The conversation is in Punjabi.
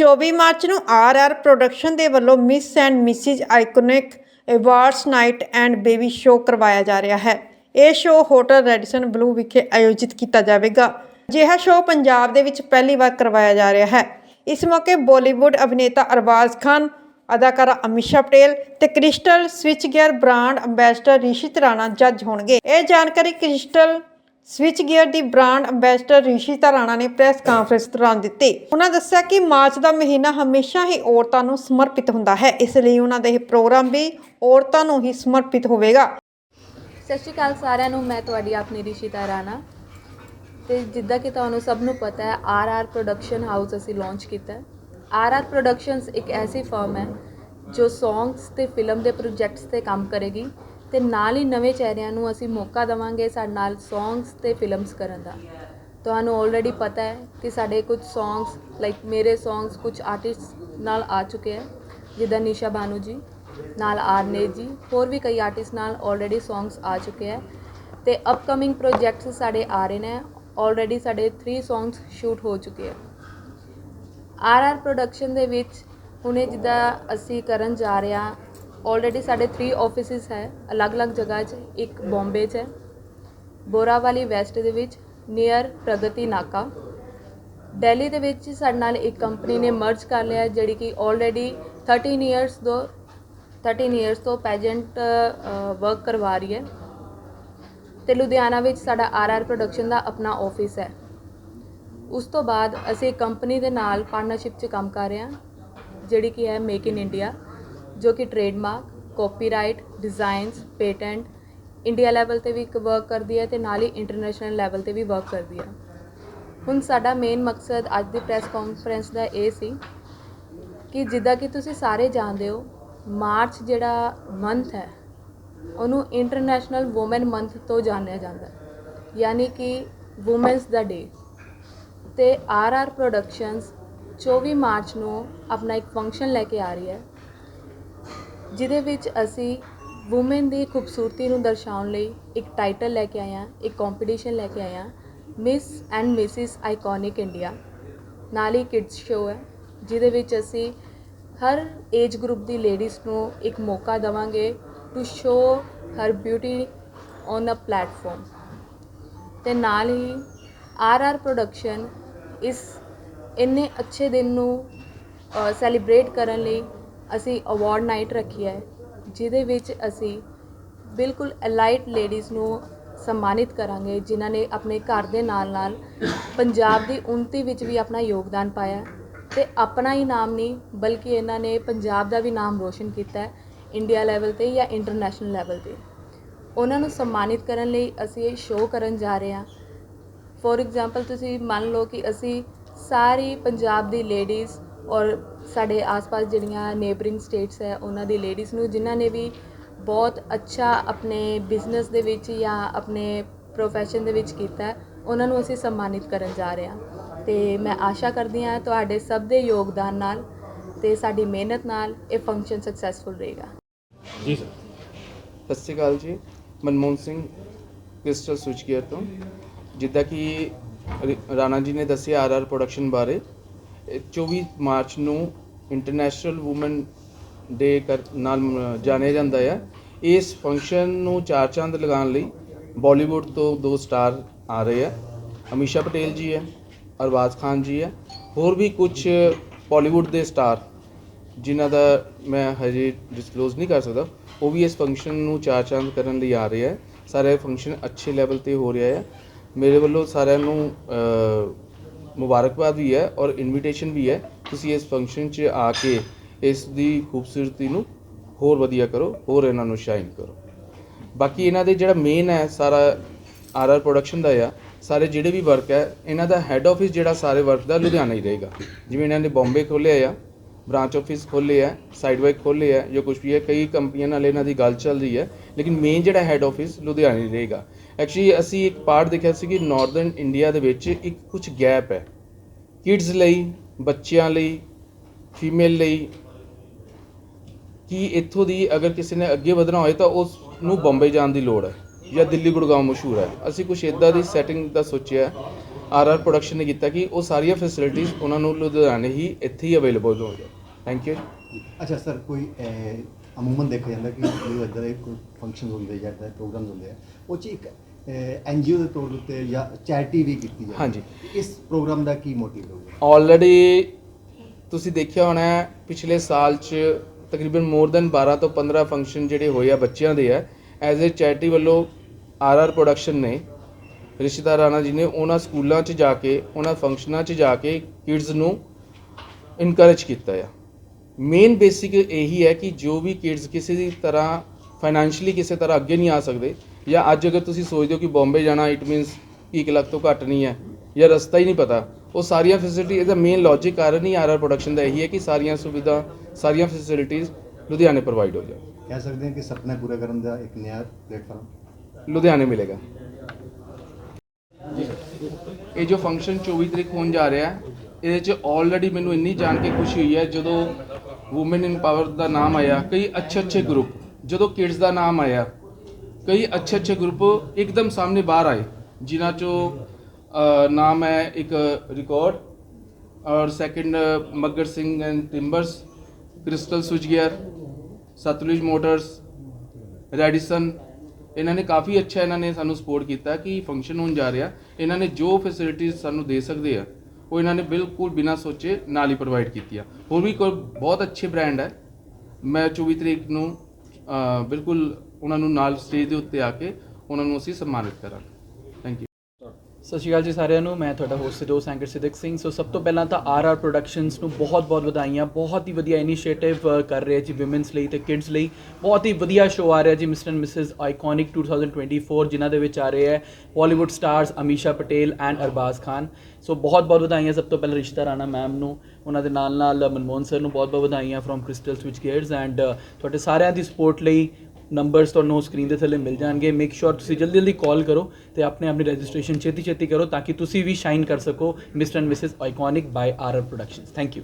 24 ਮਾਰਚ ਨੂੰ ਆਰ.ਆਰ ਪ੍ਰੋਡਕਸ਼ਨ ਦੇ ਵੱਲੋਂ miss and missus iconic awards night and baby show ਕਰਵਾਇਆ ਜਾ ਰਿਹਾ ਹੈ। ਇਹ ਸ਼ੋਅ ਹੋਟਲ ਰੈਡੀਸਨ ਬਲੂ ਵਿਖੇ ਆਯੋਜਿਤ ਕੀਤਾ ਜਾਵੇਗਾ। ਅਜਿਹਾ ਸ਼ੋਅ ਪੰਜਾਬ ਦੇ ਵਿੱਚ ਪਹਿਲੀ ਵਾਰ ਕਰਵਾਇਆ ਜਾ ਰਿਹਾ ਹੈ। ਇਸ ਮੌਕੇ ਬਾਲੀਵੁੱਡ ਅਭਿਨੇਤਾ ਅਰਬਾਜ਼ ਖਾਨ, ਅਦਾਕਾਰਾ ਅਮਿਸ਼ਾ ਪਟੇਲ ਤੇ crystal switch gear brand ambassador Rishit Rana ਜੱਜ ਹੋਣਗੇ। ਇਹ ਜਾਣਕਾਰੀ ਕ੍ਰਿਸਟਲ ਸਵਿਚ ਗੇਅਰ ਦੀ ਬ੍ਰਾਂਡ ਅੰਬੈਸਡਰ ਰਿਸ਼ੀ ਰਾਣਾ ਨੇ ਪ੍ਰੈਸ ਕਾਨਫਰੰਸ ਦੌਰਾਨ ਦਿੱਤੀ। ਉਹਨਾਂ ਦੱਸਿਆ ਕਿ ਮਾਰਚ ਦਾ ਮਹੀਨਾ ਹਮੇਸ਼ਾ ਹੀ ਔਰਤਾਂ ਨੂੰ ਸਮਰਪਿਤ ਹੁੰਦਾ ਹੈ। ਇਸ ਲਈ ਉਹਨਾਂ ਦਾ ਇਹ ਪ੍ਰੋਗਰਾਮ ਵੀ ਔਰਤਾਂ ਨੂੰ ਹੀ ਸਮਰਪਿਤ ਹੋਵੇਗਾ। ਸਤਿ ਸ਼੍ਰੀ ਅਕਾਲ ਸਾਰਿਆਂ ਨੂੰ, ਮੈਂ ਤੁਹਾਡੀ ਆਪਣੀ ਰਿਸ਼ੀ ਰਾਣਾ ਤੇ ਜਿੱਦਾਂ ਕਿ ਤੁਹਾਨੂੰ ਸਭ ਨੂੰ ਪਤਾ ਹੈ, ਆਰ ਆਰ ਪ੍ਰੋਡਕਸ਼ਨ ਹਾਊਸ ਅਸੀਂ ਲਾਂਚ ਕੀਤਾ ਹੈ। ਆਰ ਆਰ ਪ੍ਰੋਡਕਸ਼ਨਸ ਇੱਕ ਐਸੀ ਫਰਮ ਹੈ ਜੋ ਸੌਂਗਸ ਤੇ ਫਿਲਮ ਦੇ ਪ੍ਰੋਜੈਕਟਸ ਤੇ ਕੰਮ ਕਰੇਗੀ। ਤੇ ਨਾਲ ਹੀ ਨਵੇਂ ਚਿਹਰਿਆਂ ਨੂੰ ਅਸੀਂ ਮੌਕਾ ਦੇਵਾਂਗੇ ਸਾਡੇ ਨਾਲ ਸੌਂਗਸ ਤੇ ਫਿਲਮਸ ਕਰਨ ਦਾ। ਤੁਹਾਨੂੰ ਆਲਰੇਡੀ ਪਤਾ ਹੈ ਕਿ ਸਾਡੇ ਕੁਝ ਸੌਂਗਸ ਲਾਈਕ ਮੇਰੇ ਸੌਂਗਸ ਕੁਝ ਆਰਟਿਸਟ ਨਾਲ ਆ ਚੁੱਕੇ ਹੈ, ਜਿੱਦਾਂ ਨਿਸ਼ਾ ਬਾਨੂ ਜੀ, ਨਾਲ ਆਰਨੇ ਜੀ, ਹੋਰ ਵੀ ਕਈ ਆਰਟਿਸਟ ਨਾਲ ਆਲਰੇਡੀ ਸੌਂਗਸ ਆ ਚੁੱਕੇ ਹੈ। ਤੇ ਅਪਕਮਿੰਗ ਪ੍ਰੋਜੈਕਟਸ ਸਾਡੇ ਆ ਰਹੇ ਨੇ ਆਲਰੇਡੀ ਸਾਡੇ 3 ਸੌਂਗਸ ਸ਼ੂਟ ਹੋ ਚੁੱਕੇ ਹੈ। ਆਰ ਆਰ ਪ੍ਰੋਡਕਸ਼ਨ ਦੇ ਵਿੱਚ ਹੁਣੇ ਜਿੱਦਾਂ ਅਸੀਂ ਕਰਨ ਜਾ ਰਹੇ ਹਾਂ ਆਲਰੇਡੀ ਸਾਡੇ 3 ਆਫਿਸਿਸ ਹੈ, ਅਲੱਗ-ਅਲੱਗ ਜਗ੍ਹਾ 'ਚ, ਇੱਕ ਬੰਬੇ 'ਚ ਹੈ। ਬੋਰਾਵਾਲੀ ਵੈਸਟ ਦੇ ਵਿੱਚ ਨੀਅਰ ਪ੍ਰਗਤੀ ਨਾਕਾ ਦਿੱਲੀ ਦੇ ਵਿੱਚ ਸਾਡੇ ਨਾਲ ਇੱਕ ਕੰਪਨੀ ਨੇ ਮਰਜ ਕਰ ਲਿਆ, ਜਿਹੜੀ ਕਿ ਆਲਰੇਡੀ 13 ਇਅਰਸ ਤੋਂ 13 ਇਅਰਸ ਤੋਂ ਪੈਜੈਂਟ ਵਰਕ ਕਰਵਾ ਰਹੀ ਹੈ। ਤੇ ਲੁਧਿਆਣਾ ਵਿੱਚ ਸਾਡਾ ਆਰ ਆਰ ਪ੍ਰੋਡਕਸ਼ਨ ਦਾ ਆਪਣਾ ਆਫਿਸ ਹੈ। ਉਸ ਤੋਂ ਬਾਅਦ ਅਸੀਂ ਕੰਪਨੀ ਦੇ ਨਾਲ ਪਾਰਟਨਰਸ਼ਿਪ 'ਚ ਕੰਮ ਕਰ ਰਹੇ ਹਾਂ, ਜਿਹੜੀ ਕਿ ਹੈ ਮੇਕ ਇਨ ਇੰਡੀਆ ਜੋ ਕਿ trademark copyright designs patent India level ਤੇ ਵੀ ਵਰਕ ਕਰਦੀ ਹੈ ਤੇ ਨਾਲ ਹੀ ਇੰਟਰਨੈਸ਼ਨਲ ਲੈਵਲ ਤੇ ਵੀ ਵਰਕ ਕਰਦੀ ਹੈ। ਹੁਣ ਸਾਡਾ ਮੇਨ ਮਕਸਦ ਅੱਜ ਦੀ ਪ੍ਰੈਸ ਕਾਨਫਰੰਸ ਦਾ ਇਹ ਸੀ ਕਿ ਜਿੱਦਾਂ ਕਿ ਤੁਸੀਂ ਸਾਰੇ ਜਾਣਦੇ ਹੋ, ਮਾਰਚ ਜਿਹੜਾ ਮੰਥ ਹੈ, ਉਹਨੂੰ ਇੰਟਰਨੈਸ਼ਨਲ ਔਮਨ ਮੰਥ ਤੋਂ ਜਾਣਿਆ ਜਾਂਦਾ ਹੈ। ਯਾਨੀ ਕਿ ਔਮਨਸ ਦਾ ਡੇ ਤੇ ਆਰ ਆਰ ਪ੍ਰੋਡਕਸ਼ਨਸ 24 ਮਾਰਚ ਨੂੰ ਆਪਣਾ ਇੱਕ ਫੰਕਸ਼ਨ ਲੈ ਕੇ ਆ ਰਹੀ ਹੈ। ਜਿਹਦੇ ਵਿੱਚ ਅਸੀਂ ਵੂਮੈਨ ਦੀ ਖੂਬਸੂਰਤੀ ਨੂੰ ਦਰਸਾਉਣ ਲਈ ਇੱਕ ਟਾਈਟਲ ਲੈ ਕੇ ਆਏ ਹਾਂ, ਇੱਕ ਕੰਪੀਟੀਸ਼ਨ ਲੈ ਕੇ ਆਏ ਹਾਂ miss and missus iconic India ਨਾਲ ਹੀ ਕਿਡਸ ਸ਼ੋਅ ਹੈ, ਜਿਹਦੇ ਵਿੱਚ ਅਸੀਂ ਹਰ ਏਜ ਗਰੁੱਪ ਦੀ ਲੇਡੀਜ਼ ਨੂੰ ਇੱਕ ਮੌਕਾ ਦੇਵਾਂਗੇ to show her beauty on a platform ਤੇ ਨਾਲ ਹੀ ਆਰ ਆਰ ਪ੍ਰੋਡਕਸ਼ਨ ਇਸ ਇੰਨੇ ਅੱਛੇ ਦਿਨ ਨੂੰ ਸੈਲੀਬ੍ਰੇਟ ਕਰਨ ਲਈ ਅਸੀਂ ਅਵਾਰਡ ਨਾਈਟ ਰੱਖੀ ਹੈ, ਜਿਹਦੇ ਵਿੱਚ ਅਸੀਂ ਬਿਲਕੁਲ ਅਲਾਈਟ ਲੇਡੀਜ਼ ਨੂੰ ਸਨਮਾਨਿਤ ਕਰਾਂਗੇ, ਜਿਨ੍ਹਾਂ ਨੇ ਆਪਣੇ ਘਰ ਦੇ ਨਾਲ ਨਾਲ ਪੰਜਾਬ ਦੀ ਉન્નਤੀ ਵਿੱਚ ਵੀ ਆਪਣਾ ਯੋਗਦਾਨ ਪਾਇਆ ਤੇ ਆਪਣਾ ਹੀ ਨਾਮ ਨਹੀਂ, ਬਲਕਿ ਇਹਨਾਂ ਨੇ ਪੰਜਾਬ ਦਾ ਵੀ ਨਾਮ ਰੋਸ਼ਨ ਕੀਤਾ ਹੈ, ਇੰਡੀਆ ਲੈਵਲ ਤੇ ਜਾਂ ਇੰਟਰਨੈਸ਼ਨਲ ਲੈਵਲ ਤੇ। ਉਹਨਾਂ ਨੂੰ ਸਨਮਾਨਿਤ ਕਰਨ ਲਈ ਅਸੀਂ ਇਹ ਸ਼ੋਅ ਕਰਨ ਜਾ ਰਹੇ ਹਾਂ। ਫੋਰ ਐਗਜ਼ਾਮਪਲ ਤੁਸੀਂ ਮੰਨ ਲਓ ਕਿ ਅਸੀਂ ਸਾਰੀ ਪੰਜਾਬ ਦੀ ਲੇਡੀਜ਼ ਔਰ ਸਾਡੇ ਆਸ-ਪਾਸ ਜਿਹੜੀਆਂ ਨੇਬਰਿੰਗ ਸਟੇਟਸ ਹੈ ਉਹਨਾਂ ਦੀ ਲੇਡੀਜ਼ ਨੂੰ ਜਿਨ੍ਹਾਂ ਨੇ ਵੀ ਬਹੁਤ ਅੱਛਾ ਆਪਣੇ ਬਿਜ਼ਨਸ ਦੇ ਵਿੱਚ ਜਾਂ ਆਪਣੇ ਪ੍ਰੋਫੈਸ਼ਨ ਦੇ ਵਿੱਚ ਕੀਤਾ ਉਹਨਾਂ ਨੂੰ ਅਸੀਂ ਸਨਮਾਨਿਤ ਕਰਨ ਜਾ ਰਹੇ ਹਾਂ। ਤੇ ਮੈਂ ਆਸ਼ਾ ਕਰਦੀ ਹਾਂ ਤੁਹਾਡੇ ਸਭ ਦੇ ਯੋਗਦਾਨ ਨਾਲ ਤੇ ਸਾਡੀ ਮਿਹਨਤ ਨਾਲ ਇਹ ਫੰਕਸ਼ਨ ਸਕਸੈਸਫੁਲ ਰਹੇਗਾ। ਜੀ sir. Sat Shri Akal ji. Manmohan Singh crystal switch gear ਤੋਂ। ਜਿੱਦਾਂ ਕਿ ਰਾਣਾ ਜੀ ਨੇ ਦੱਸਿਆ ਆਰ ਆਰ ਪ੍ਰੋਡਕਸ਼ਨ ਬਾਰੇ। 24 ਮਾਰਚ ਨੂੰ ਇੰਟਰਨੈਸ਼ਨਲ ਔਮਨ ਡੇ ਕਰ, ਨਾਲ ਜਾਣਿਆ ਜਾਂਦਾ ਹੈ ਇਸ ਫੰਕਸ਼ਨ ਨੂੰ ਚਾਰ ਚੰਦ ਲਗਾਉਣ ਲਈ ਬਾਲੀਵੁੱਡ ਤੋਂ ਦੋ ਸਟਾਰ ਆ ਰਹੇ ਆ। ਅਮੀਸ਼ਾ ਪਟੇਲ ਜੀ ਹੈ, ਅਰਬਾਜ਼ ਖਾਨ ਜੀ ਹੈ। ਹੋਰ ਵੀ ਕੁਝ ਬਾਲੀਵੁੱਡ ਦੇ ਸਟਾਰ ਜਿਨ੍ਹਾਂ ਦਾ ਮੈਂ ਹਜੇ ਡਿਸਕਲੋਜ਼ ਨਹੀਂ ਕਰ ਸਕਦਾ, ਉਹ ਵੀ ਇਸ ਫੰਕਸ਼ਨ ਨੂੰ ਚਾਰ ਚੰਦ ਕਰਨ ਲਈ ਆ ਰਹੇ ਹੈ ਸਾਰੇ ਫੰਕਸ਼ਨ ਅੱਛੇ ਲੈਵਲ ਤੇ ਹੋ ਰਿਹਾ ਹੈ ਮੇਰੇ ਵੱਲੋਂ ਸਾਰਿਆਂ ਨੂੰ ਮੁਬਾਰਕਬਾਦ ਵੀ ਹੈ ਔਰ ਇਨਵੀਟੇਸ਼ਨ ਵੀ ਹੈ। ਤੁਸੀਂ ਇਸ ਫੰਕਸ਼ਨ 'ਚ ਆ ਕੇ ਇਸ ਦੀ ਖੂਬਸੂਰਤੀ ਨੂੰ ਹੋਰ ਵਧੀਆ ਕਰੋ, ਹੋਰ ਇਹਨਾਂ ਨੂੰ ਸ਼ਾਈਨ ਕਰੋ। ਬਾਕੀ ਇਹਨਾਂ ਦੇ ਜਿਹੜਾ ਮੇਨ ਹੈ, ਸਾਰਾ ਆਰ ਆਰ ਪ੍ਰੋਡਕਸ਼ਨ ਦਾ ਆ, ਸਾਰੇ ਜਿਹੜੇ ਵੀ ਵਰਕ ਹੈ, ਇਹਨਾਂ ਦਾ ਹੈੱਡ ਆਫਿਸ ਜਿਹੜਾ ਸਾਰੇ ਵਰਕ ਦਾ ਲੁਧਿਆਣਾ ਹੀ ਰਹੇਗਾ। ਜਿਵੇਂ ਇਹਨਾਂ ਨੇ ਬੰਬੇ ਖੋਲ੍ਹਿਆ ਆ ਬ੍ਰਾਂਚ ਆਫਿਸ ਖੋਲ੍ਹੇ ਆ ਸਾਈਡ ਬਾਈ ਖੋਲ੍ਹੇ ਆ, ਜਾਂ ਕੁਝ ਵੀ ਹੈ, ਕਈ ਕੰਪਨੀਆਂ ਨਾਲ ਇਹਨਾਂ ਦੀ ਗੱਲ ਚੱਲ ਰਹੀ ਹੈ, ਲੇਕਿਨ ਮੇਨ ਜਿਹੜਾ ਹੈੱਡ ਆਫਿਸ ਲੁਧਿਆਣੇ ਹੀ ਰਹੇਗਾ। ਐਕਚੁਅਲੀ ਅਸੀਂ ਇੱਕ ਪਾਰਟ ਦੇਖਿਆ ਸੀ ਕਿ ਨਾਰਥਰਨ ਇੰਡੀਆ ਦੇ ਵਿੱਚ ਇੱਕ ਕੁਝ ਗੈਪ ਹੈ। ਕਿਡਸ ਲਈ, ਬੱਚਿਆਂ ਲਈ ਫੀਮੇਲ ਲਈ ਕਿ ਇੱਥੋਂ ਦੀ ਅਗਰ ਕਿਸੇ ਨੇ ਅੱਗੇ ਵਧਣਾ ਹੋਏ ਤਾਂ ਉਸ ਨੂੰ ਬੰਬੇ ਜਾਣ ਦੀ ਲੋੜ ਹੈ ਜਾਂ ਦਿੱਲੀ ਗੁੜਗਾਉਂ ਮਸ਼ਹੂਰ ਹੈ। ਅਸੀਂ ਕੁਝ ਇਦਾਂ ਦੀ ਸੈਟਿੰਗ ਦਾ ਸੋਚਿਆ, ਆਰ ਆਰ ਪ੍ਰੋਡਕਸ਼ਨ ਨੇ ਕੀਤਾ ਕਿ ਉਹ ਸਾਰੀਆਂ ਫੈਸਿਲਿਟੀਆਂ ਉਹਨਾਂ ਨੂੰ ਲੁਧਿਆਣੇ ਹੀ ਇੱਥੇ ਹੀ ਅਵੇਲੇਬਲ ਹੋ ਜਾਣ ਥੈਂਕ ਯੂ ਅੱਛਾ ਸਰ, ਕੋਈ ਅਮੂਮਨ ਦੇਖਿਆ ਜਾਂਦਾ ਕਿ ਜਦੋਂ ਇੱਦਾਂ ਦੇ ਕੋਈ ਫੰਕਸ਼ਨ ਹੁੰਦੇ ਜਾਂ ਇੱਦਾਂ ਹੁੰਦੇ ਆ, ਉਹ 'ਚ ਇੱਕ ਐਨਜੀਓ ਦੇ ਤੌਰ ਉੱਤੇ ਜਾਂ ਚੈਰਿਟੀ ਵੀ ਕੀਤੀ ਜਾਂਦੀ। ਹਾਂਜੀ। ਇਸ ਪ੍ਰੋਗਰਾਮ ਦਾ ਕੀ ਮੋਟਿਵ ਹੋਊਗਾ ਆਲਰੇਡੀ ਤੁਸੀਂ ਦੇਖਿਆ ਹੋਣਾ ਪਿਛਲੇ ਸਾਲ 'ਚ ਤਕਰੀਬਨ ਮੋਰ ਦੈਨ 12 ਤੋਂ 15 ਫੰਕਸ਼ਨ ਜਿਹੜੇ ਹੋਏ ਆ ਬੱਚਿਆਂ ਦੇ ਆ ਐਜ਼ ਅ ਚੈਰਿਟੀ ਵੱਲੋਂ ਆਰ ਆਰ ਪ੍ਰੋਡਕਸ਼ਨ ਨੇ ਰਿਸ਼ਤਾ ਰਾਣਾ ਜੀ ਨੇ ਉਹਨਾਂ ਸਕੂਲਾਂ 'ਚ ਜਾ ਕੇ ਉਹਨਾਂ ਫੰਕਸ਼ਨਾਂ 'ਚ ਜਾ ਕੇ ਕਿਡਸ ਨੂੰ ਇਨਕਰੇਜ ਕੀਤਾ ਆ ਮੇਨ ਬੇਸਿਕ ਇਹੀ ਹੈ ਕਿ ਜੋ ਵੀ ਕਿਡਸ ਕਿਸੇ ਦੀ ਤਰ੍ਹਾਂ ਫਾਈਨੈਂਸ਼ੀਅਲੀ ਕਿਸੇ ਤਰ੍ਹਾਂ ਅੱਗੇ ਨਹੀਂ ਆ ਸਕਦੇ ਜਾਂ ਅੱਜ ਅਗਰ ਤੁਸੀਂ ਸੋਚਦੇ ਹੋ ਕਿ ਬੰਬੇ ਜਾਣਾ ਇਟ ਮੀਨਸ 1 ਲੱਖ ਤੋਂ ਘੱਟ ਨਹੀਂ ਹੈ ਜਾਂ ਰਸਤਾ ਹੀ ਨਹੀਂ ਪਤਾ ਉਹ ਸਾਰੀਆਂ ਫੈਸਿਲਿਟੀ ਇਹਦਾ ਮੇਨ ਲੌਜੀਕ ਕਾਰਨ ਹੀ ਆਰਆਰ ਪ੍ਰੋਡਕਸ਼ਨ ਦਾ ਇਹੀ ਹੈ ਕਿ ਸਾਰੀਆਂ ਸੁਵਿਧਾ ਸਾਰੀਆਂ ਫੈਸਿਲਿਟੀਆਂ ਲੁਧਿਆਣੇ ਪ੍ਰੋਵਾਈਡ ਹੋ ਜਾਣ। ਕਹਿ ਸਕਦੇ ਹਾਂ ਕਿ ਸੁਪਨਾ ਪੂਰਾ ਕਰਨ ਦਾ ਇੱਕ ਨਿਆ ਪਲੇਟਫਾਰਮ? ਲੁਧਿਆਣੇ ਮਿਲੇਗਾ। ਇਹ ਜੋ ਫੰਕਸ਼ਨ 24 ਤਰੀਕ ਹੋਣ ਜਾ ਰਿਹਾ ਹੈ ਇਹਦੇ ਚ ਆਲਰੇਡੀ ਮੈਨੂੰ ਇੰਨੀ ਜਾਣ ਕੇ ਖੁਸ਼ੀ ਹੋਈ ਹੈ ਜਦੋਂ ਔਮਨ ਇਨ ਪਾਵਰ ਦਾ ਨਾਮ ਆਇਆ ਕਈ ਅੱਛੇ ਅੱਛੇ ਗਰੁੱਪ ਜਦੋਂ ਕਿਡਸ ਦਾ ਨਾਮ ਆਇਆ ਕਈ ਅੱਛੇ ਅੱਛੇ ਗਰੁੱਪ ਇੱਕਦਮ ਸਾਹਮਣੇ ਬਾਹਰ ਆਏ ਜਿਨ੍ਹਾਂ ਚੋਂ ਨਾਮ ਹੈ ਇੱਕ ਰਿਕਾਰਡ ਔਰ second Maggar Singh and timbers crystal switch gear Satluj motors Radisson ਇਹਨਾਂ ਨੇ ਕਾਫੀ ਅੱਛਾ ਇਹਨਾਂ ਨੇ ਸਾਨੂੰ ਸਪੋਰਟ ਕੀਤਾ ਕਿ ਫੰਕਸ਼ਨ ਹੋਣ ਜਾ ਰਿਹਾ ਇਹਨਾਂ ਨੇ ਜੋ ਫੈਸਿਲਿਟੀਜ਼ ਸਾਨੂੰ ਦੇ ਸਕਦੇ ਆ ਉਹ ਇਹਨਾਂ ਨੇ ਬਿਲਕੁਲ ਬਿਨਾਂ ਸੋਚੇ ਨਾਲ ਹੀ ਪ੍ਰੋਵਾਈਡ ਕੀਤੀਆਂ ਹੋਰ ਵੀ ਕੋਈ ਬਹੁਤ ਅੱਛੇ ਬ੍ਰਾਂਡ ਹੈ ਮੈਂ 24 ਤਰੀਕ ਨੂੰ ਬਿਲਕੁਲ ਉਹਨਾਂ ਨੂੰ ਨਾਲ ਸਟੇਜ ਦੇ ਉੱਤੇ ਆ ਕੇ ਉਹਨਾਂ ਨੂੰ ਅਸੀਂ ਸਨਮਾਨਿਤ ਕਰਾਂਗੇ। ਥੈਂਕ ਯੂ ਸਤਿ ਸ਼੍ਰੀ ਅਕਾਲ ਜੀ ਸਾਰਿਆਂ ਨੂੰ, ਮੈਂ ਤੁਹਾਡਾ ਹੋਸਟ ਸਿਦੋਸ ਐਂਕਰ ਸਿਦਕ ਸਿੰਘ। ਸੋ ਸਭ ਤੋਂ ਪਹਿਲਾਂ ਤਾਂ ਆਰ ਆਰ ਪ੍ਰੋਡਕਸ਼ਨਸ ਨੂੰ ਬਹੁਤ-ਬਹੁਤ ਵਧਾਈਆਂ, ਬਹੁਤ ਹੀ ਵਧੀਆ ਇਨੀਸ਼ੀਏਟਿਵ ਕਰ ਰਹੇ ਜੀ ਔਮਨਸ ਲਈ ਤੇ ਕਿਡਸ ਲਈ। ਬਹੁਤ ਹੀ ਵਧੀਆ ਸ਼ੋਅ ਆ ਰਿਹਾ ਜੀ ਮਿਸਟਰ ਐਂਡ ਮਿਸਿਸ ਆਈਕੋਨਿਕ 2024 ਜਿਨ੍ਹਾਂ ਦੇ ਵਿੱਚ ਆ ਰਹੇ ਹੈ Bollywood stars Amisha Patel and Arbaaz Khan so ਬਹੁਤ-ਬਹੁਤ ਵਧਾਈਆਂ ਸਭ ਤੋਂ ਪਹਿਲਾਂ ਰਿਸ਼ਤਾ ਰਾਣਾ ਮੈਮ ਨੂੰ, ਉਹਨਾਂ ਦੇ ਨਾਲ ਨਾਲ ਮਨਮੋਹਨ ਸਰ ਨੂੰ ਬਹੁਤ-ਬਹੁਤ ਵਧਾਈਆਂ from crystal switch gears and ਤੁਹਾਡੇ ਸਾਰਿਆਂ ਦੀ ਸਪੋਰਟ ਲਈ ਨੰਬਰਸ ਤੁਹਾਨੂੰ ਸਕਰੀਨ ਦੇ ਥੱਲੇ ਮਿਲ ਜਾਣਗੇ। ਮੇਕ ਸ਼ੋਰ ਤੁਸੀਂ ਜਲਦੀ ਜਲਦੀ ਕਾਲ ਕਰੋ ਤੇ ਆਪਣੇ ਆਪਣੀ ਰਜਿਸਟ੍ਰੇਸ਼ਨ ਛੇਤੀ ਛੇਤੀ ਕਰੋ ਤਾਂ ਕਿ ਤੁਸੀਂ ਵੀ ਸ਼ਾਈਨ ਕਰ ਸਕੋ mister and missus iconic by R R productions thank you